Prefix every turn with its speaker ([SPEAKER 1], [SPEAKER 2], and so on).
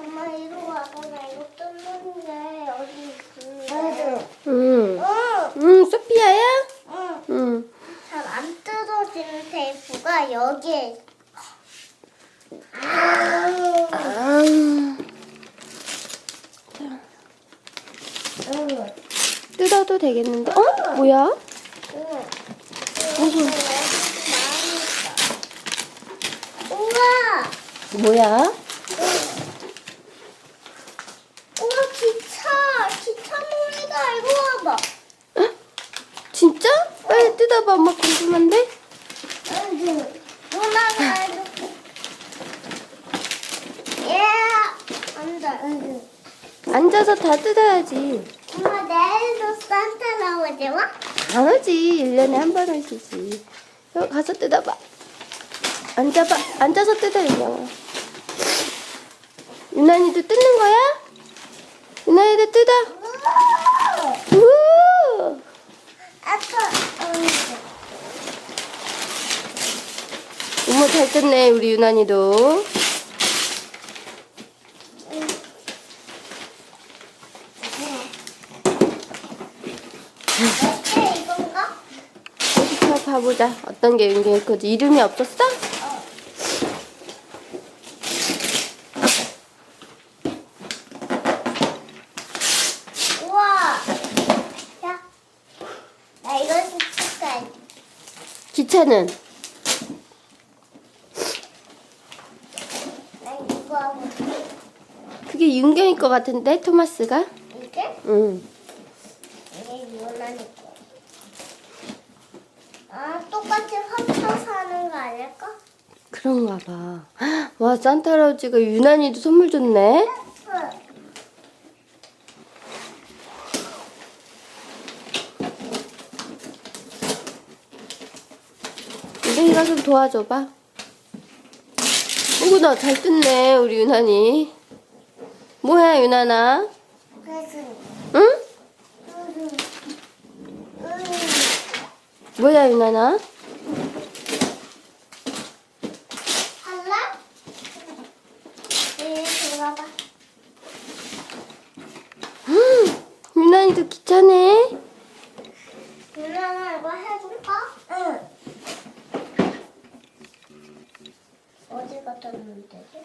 [SPEAKER 1] 엄마. 나 이거 뜯는데 어디 있는데?
[SPEAKER 2] 응.
[SPEAKER 1] 응.
[SPEAKER 2] 응, 소피아야?
[SPEAKER 1] 응.
[SPEAKER 2] 응.
[SPEAKER 1] 잘 안 뜯어지는 테이프가 여기에 있어.
[SPEAKER 2] 아,
[SPEAKER 1] 응.
[SPEAKER 2] 뜯어도 되겠는데? 어? 뭐야?
[SPEAKER 1] 응. 무슨? 우와!
[SPEAKER 2] 뭐야?
[SPEAKER 1] 우와 기차! 기차 놀이다 이거 봐봐.
[SPEAKER 2] 진짜? 뜯어봐. 엄마 궁금한데?
[SPEAKER 1] 응. 누나가.
[SPEAKER 2] 앉아서 다 뜯어야지.
[SPEAKER 1] 엄마 내일도 산타 나오지 마?
[SPEAKER 2] 안 오지. 1년에 한번 오시지. 여기 가서 뜯어봐. 앉아봐. 앉아서 뜯어, 윤영아. 유난이도 뜯는 거야? 유난이도 뜯어. 우!
[SPEAKER 1] 아까 응.
[SPEAKER 2] 어머, 잘 뜯네, 우리 유난이도.
[SPEAKER 1] 어때 이건가?
[SPEAKER 2] 어디 가 봐보자. 어떤 게 거지? 이름이 없었어?
[SPEAKER 1] 우와. 야, 나 이거 찍을까?
[SPEAKER 2] 기차는?
[SPEAKER 1] 나 이거 하고
[SPEAKER 2] 그게 윤경이 거 같은데, 토마스가?
[SPEAKER 1] 이게
[SPEAKER 2] 응.
[SPEAKER 1] 이게 유난히 거. 아 똑같이 합쳐서 하는 거 아닐까?
[SPEAKER 2] 그런가 봐. 와, 산타 할아버지가 유난이도 선물 줬네?
[SPEAKER 1] 응.
[SPEAKER 2] 윤경이가 좀 도와줘봐. 어구나, 잘 뜯네, 우리 유난이. 뭐야, 유난아?
[SPEAKER 1] 그래서
[SPEAKER 2] 응? 뭐야, 유난아?
[SPEAKER 1] 할래? 이리 들어가봐.
[SPEAKER 2] 유난이도 기차네?
[SPEAKER 1] 유나나 이거 해볼까? 응. 어디 갖다 놓으면 되지?